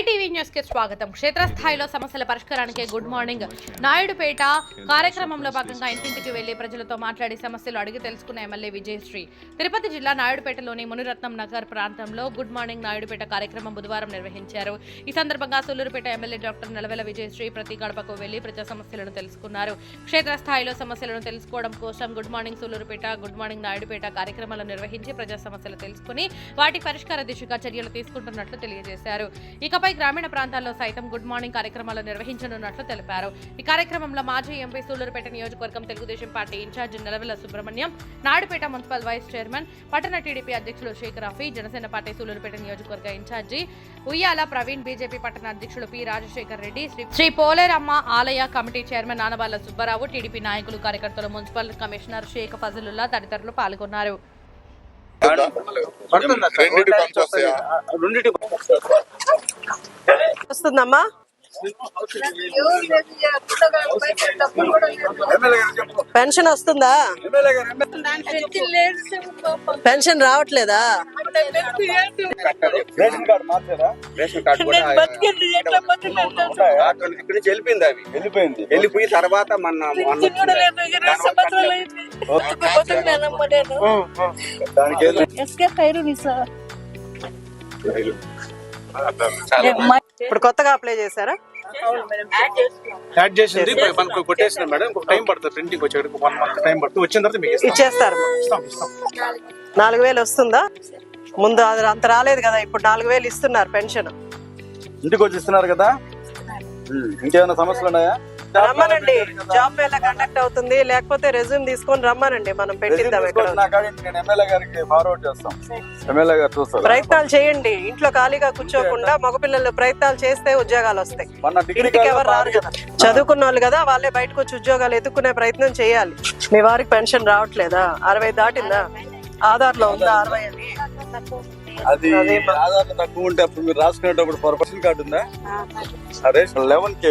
ITV న్యూస్కి స్వాగతం. క్షేత్రస్థాయిలో సమస్యల పరిష్కారానికి గుడ్ మార్నింగ్. నాయుడుపేట కార్యక్రమంలో భాగంగా ఇంటింటికి వెళ్ళి ప్రజలతో మాట్లాడి సమస్యలు అడిగి తెలుసుకున్న ఎమ్మెల్యే విజయశ్రీ. తిరుపతి జిల్లా నాయుడుపేటలోని మునిరత్నం నగర్ ప్రాంతంలో గుడ్ మార్నింగ్ నాయుడుపేట కార్యక్రమం బుధవారం నిర్వహించారు. ఈ సందర్భంగా సూలూరుపేట ఎమ్మెల్యే డాక్టర్ నలవెల విజయశ్రీ ప్రతి గడపకు వెళ్ళి ప్రజా సమస్యలను తెలుసుకున్నారు. క్షేత్రస్థాయిలో సమస్యలను తెలుసుకోవడం కోసం good morning Sullurpeta good morning Naidupeta కార్యక్రమాలు నిర్వహించి ప్రజా సమస్యలు తెలుసుకుని వాటి పరిష్కార దిశగా చర్యలు తీసుకుంటున్నట్లు తెలియజేశారు. ఇకపై గ్రామీణ ప్రాంతాల్లో సైతం గుడ్ మార్నింగ్ కార్యక్రమాలు నిర్వహించనున్నట్లు తెలిపారు. ఈ కార్యక్రమంలో మాజీ ఎంపీ సూలూరుపేట నియోజకవర్గం Telugu Desam party incharge Nelavala Subrahmanyam Naidupeta municipal vice chairman పట్టణ టీడీపీ అధ్యక్షులు షేక్ రఫీ జనసేన పార్టీ సూలూరుపేట నియోజకవర్గ ఇన్ఛార్జి ఉయ్యాల ప్రవీణ్ బీజేపీ పట్టణ అధ్యక్షులు పి రాజశేఖర్ రెడ్డి శ్రీ శ్రీ పోలేరమ్మ ఆలయ committee chairman Nanabala Subbarao TDP నాయకులు కార్యకర్తలు మున్సిపల్ కమిషనర్ షేక్ ఫజలుల్లా తదితరులు పాల్గొన్నారు. రెండింటి వస్తుందమ్మా? పెన్షన్ వస్తుందా? పెన్షన్ రావట్లేదా? రేషన్ కార్డు మార్చారా? రేషన్ కార్డు కూడా ఉంటాయా? ఇక్కడ నుంచి వెళ్ళిపోయింది అవి. వెళ్ళిపోయింది. వెళ్ళిపోయి తర్వాత మన దానికి ఇప్పుడు కొత్తగా అప్లై చేశారా? యాడ్ చేసింది మనకు కొట్టేసిన మేడం. ఇంకొక టైం పడుతుంది ప్రింటింగ్ వచ్చేటికి వన్ మంత్ టైం పడుతుంది. వచ్చిన తర్వాత మీకు ఇస్తాం. ఇచ్చేస్తారు. ఇస్తాం ఇస్తాం. నాలుగు వేలు వస్తుందా? ముందు అది అంత రాలేదు కదా ఇప్పుడు నాలుగు వేలు ఇస్తున్నారు పెన్షన్. ఇంటికి వచ్చి ఇస్తున్నారు కదా? ఇంకేమైనా సమస్యలు ఉన్నాయా? రమ్మనండి. జాబ్ మేళ కండక్ట్ అవుతుంది? లేకపోతే రెజ్యూమ్ తీసుకొని రమ్మనండి మనం పెట్టిద్దాం ఇక్కడ నా కాడికి నేను ఎమ్మెల్యే గారికి ఫార్వర్డ్ చేస్తాం. ఎమ్మెల్యే గారు చూస్తారు. ప్రయత్నాలు చేయండి. ఇంట్లో ఖాళీగా కూర్చోకుండా మగపిల్లలు ప్రయత్నాలు చేస్తే ఉద్యోగాలు వస్తాయి. ఇంటికి ఎవరు రారు కదా? చదువుకున్న వాళ్ళు కదా వాళ్ళే బయటకు వచ్చి ఉద్యోగాలు ఎత్తుకునే ప్రయత్నం చేయాలి. మీ వారికి పెన్షన్ రావట్లేదా? అరవై దాటిందా? ఆధార్లో ఉందా? అరవై అని. అది ఆధార్ తక్కువ ఉంటే అప్పుడు మీరు రాసుకునేటప్పుడు పర్పషన్ కార్డు ఉందా? అదే లెవెన్ కే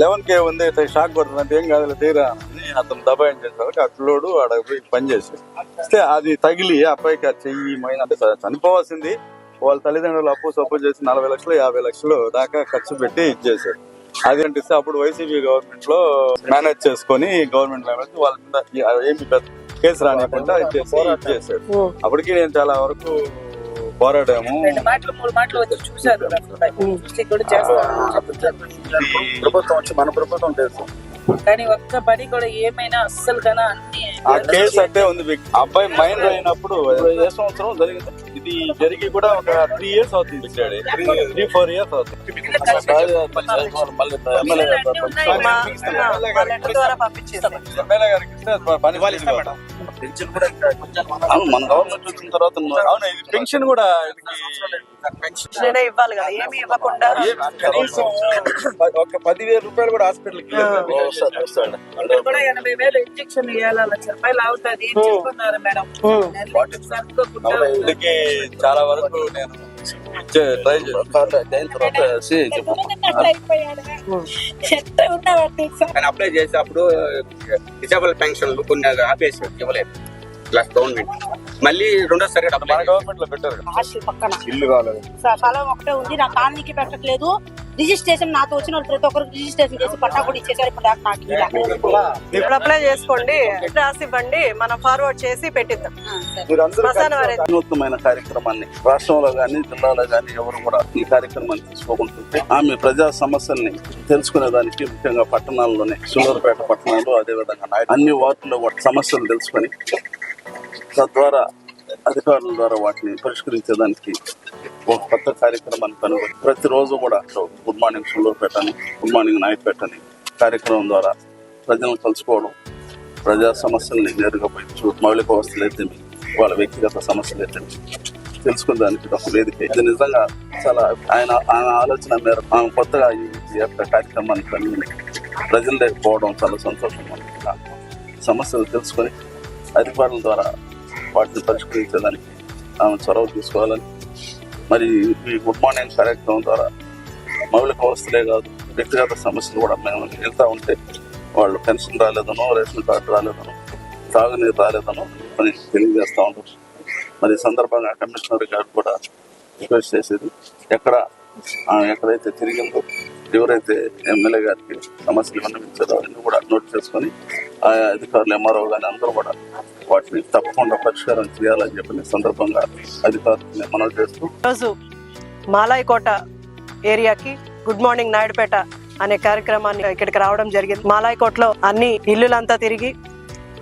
లెవెన్ కే ఉంది ఇట్లా షాక్ కొడుతుంది అంటే ఏం కాదు తీరా. అని అతను దబాయించి చేసేవాళ్ళకి అట్లోడు ఆడ పోయి పని చేసి అయితే అది తగిలి ఆ ఆ చెయ్యి మైన అంటే చనిపోవాల్సింది. వాళ్ళ తల్లిదండ్రులు అప్పు సప్పు చేసి నలభై లక్షలు యాభై లక్షలు దాకా ఖర్చు పెట్టి ఇచ్చేసారు అది అంటే అప్పుడు వైసీపీ గవర్నమెంట్లో మేనేజ్ చేసుకొని గవర్నమెంట్ మేనేజ్ వాళ్ళ మీద ఏమి కేసు రానికుండా ఇచ్చేసి ఇచ్చేసారు అప్పటికి నేను చాలా వరకు పోరాడాము. రెండు మాటలు మూడు మాటలు వచ్చి చూశారు చూసి కూడా చేస్తారు. ప్రభుత్వం వచ్చి మన ప్రభుత్వం తెలుసు. కానీ ఒక్క పని కూడా ఏమైనా అస్సలు కన్నా అన్ని ఆ కేసు అంటే ఉంది అబ్బాయి మైండ్ అయినప్పుడు ఏ సంవత్సరం జరిగింది. ఇది జరిగి కూడా ఒక త్రీ ఇయర్స్ అవుతుంది. త్రీ ఫోర్ ఇయర్స్ అవుతుంది. ఎమ్మెల్యే గారికి పని వాళ్ళు ఇస్తాం మేడం. పెన్షన్ కూడా మన గవర్నమెంట్ వచ్చిన తర్వాత అవును ఇది పెన్షన్ కూడా నేనే ఇవ్వాలి కదా ఏమి ఇవ్వకుండా కనీసం ఒక పదివేల రూపాయలు కూడా కూడా ఎనభై వేలు ఇంజక్షన్ వేయాలి లక్ష రూపాయలు అవుతుంది. మేడం? చాలా వరకు నేను ట్రై చేసిన తర్వాత కానీ అప్లై చేసేటప్పుడు డిజేబుల్ పెన్షన్లు కొన్ని ఆపేసి ఇవ్వలేదు. ప్లస్ గవర్నమెంట్ మళ్ళీ రెండోసారి గవర్నమెంట్లో పెట్టారు పక్కన. ఇల్లు కాలేదు. స్థలం ఒకటే ఉంది. నా కాలనీకి పెట్టట్లేదు. రిజిస్ట్రేషన్ నాతో వచ్చిన వాళ్ళు ప్రతి ఒక్కరికి రిజిస్ట్రేషన్ చేసి పట్టా కూడా ఇచ్చేసారు ఇప్పుడు నాకు అప్లై చేసుకోండి. రాసి ఇవ్వండి మనం ఫార్వర్డ్ చేసి పెట్టిద్దాం. వినూత్నమైన కార్యక్రమాన్ని రాష్ట్రంలో గాని జిల్లాలో గాని ఎవరు కూడా ఈ కార్యక్రమాన్ని తీసుకోకుంటుంటే ఆమె ప్రజా సమస్యల్ని తెలుసుకునే దానికి ముఖ్యంగా పట్టణాల్లోనే సూలూరుపేట పట్టణంలో అదేవిధంగా అన్ని వార్డుల్లో సమస్యలు తెలుసుకొని తద్వారా అధికారుల ద్వారా వాటిని పరిష్కరించేదానికి ఒక కొత్త కార్యక్రమాన్ని కనుగొని ప్రతిరోజు కూడా గుడ్ మార్నింగ్ సూలూరుపేట అని గుడ్ మార్నింగ్ నాయకపేట అని కార్యక్రమం ద్వారా ప్రజలను కలుసుకోవడం ప్రజా సమస్యల్ని నేరుగా పోయి చూ మౌలిక వస్తువులు అయితే వాళ్ళ వ్యక్తిగత సమస్యలు అయితే తెలుసుకునేదానికి దానికి ఒక వేదిక ఇది నిజంగా చాలా ఆయన ఆయన ఆలోచన మేర ఆమె కొత్తగా ఈ యొక్క కార్యక్రమాన్ని కనుగొని ప్రజలు లేకపోవడం చాలా సంతోషంగా సమస్యలు తెలుసుకొని అధికారుల ద్వారా వాటిని పరిష్కరించడానికి ఆమె చొరవ తీసుకోవాలని. మరి ఈ గుడ్ మార్నింగ్ కార్యక్రమం ద్వారా మౌలిక అవస్థలే కాదు వ్యక్తిగత సమస్యలు కూడా మేము వెళ్తూ ఉంటే వాళ్ళు పెన్షన్ రాలేదనో రేషన్ కార్డు రాలేదనో తాగునీరు రాలేదనో అని తెలియజేస్తూ ఉంటారు మరి సందర్భంగా కమిషనర్ గారు కూడా రిక్వెస్ట్ చేసేది ఎక్కడ ఎక్కడైతే తిరిగిందో ఎవరైతే ఎమ్మెల్యే గారికి సమస్యలు విన్నవించారో అవన్నీ కూడా నోట్ చేసుకొని ఆయా అధికారులు ఎంఆర్ఓ కానీ అందరూ కూడా వాటిని తప్పకుండా పరిష్కారం చేయాలని చెప్పిన సందర్భంగా అధికారులు మనం చేస్తూ ఈరోజు మాలాయికోట ఏరియాకి గుడ్ మార్నింగ్ నాయుడుపేట అనే కార్యక్రమాన్ని ఇక్కడికి రావడం జరిగింది. మాలాయికోటలో అన్ని ఇల్లులంతా తిరిగి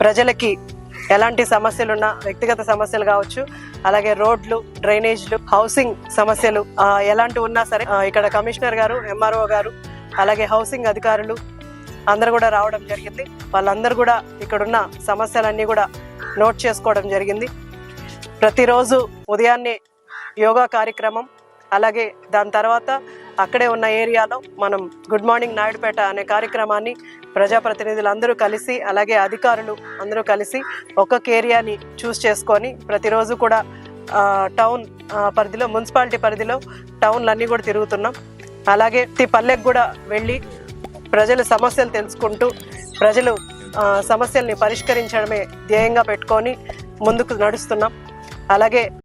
ప్రజలకి ఎలాంటి సమస్యలున్నా వ్యక్తిగత సమస్యలు కావచ్చు అలాగే రోడ్లు డ్రైనేజ్లు హౌసింగ్ సమస్యలు ఎలాంటి ఉన్నా సరే ఇక్కడ కమిషనర్ గారు ఎంఆర్ఓ గారు అలాగే హౌసింగ్ అధికారులు అందరు కూడా రావడం జరిగింది. వాళ్ళందరూ కూడా ఇక్కడున్న సమస్యలన్నీ కూడా నోట్ చేసుకోవడం జరిగింది. ప్రతిరోజు ఉదయాన్నే యోగా కార్యక్రమం అలాగే దాని తర్వాత అక్కడే ఉన్న ఏరియాలో మనం గుడ్ మార్నింగ్ నాయుడుపేట అనే కార్యక్రమాన్ని ప్రజాప్రతినిధులు అందరూ కలిసి అలాగే అధికారులు అందరూ కలిసి ఒక్కొక్క ఏరియాని చూస్ చేసుకొని ప్రతిరోజు కూడా టౌన్ పరిధిలో మున్సిపాలిటీ పరిధిలో టౌన్లన్నీ కూడా తిరుగుతున్నాం. అలాగే ప్రతి పల్లెకి కూడా వెళ్ళి ప్రజల సమస్యలు తెలుసుకుంటూ ప్రజలు సమస్యల్ని పరిష్కరించడమే ధ్యేయంగా పెట్టుకొని ముందుకు నడుస్తున్నాం. అలాగే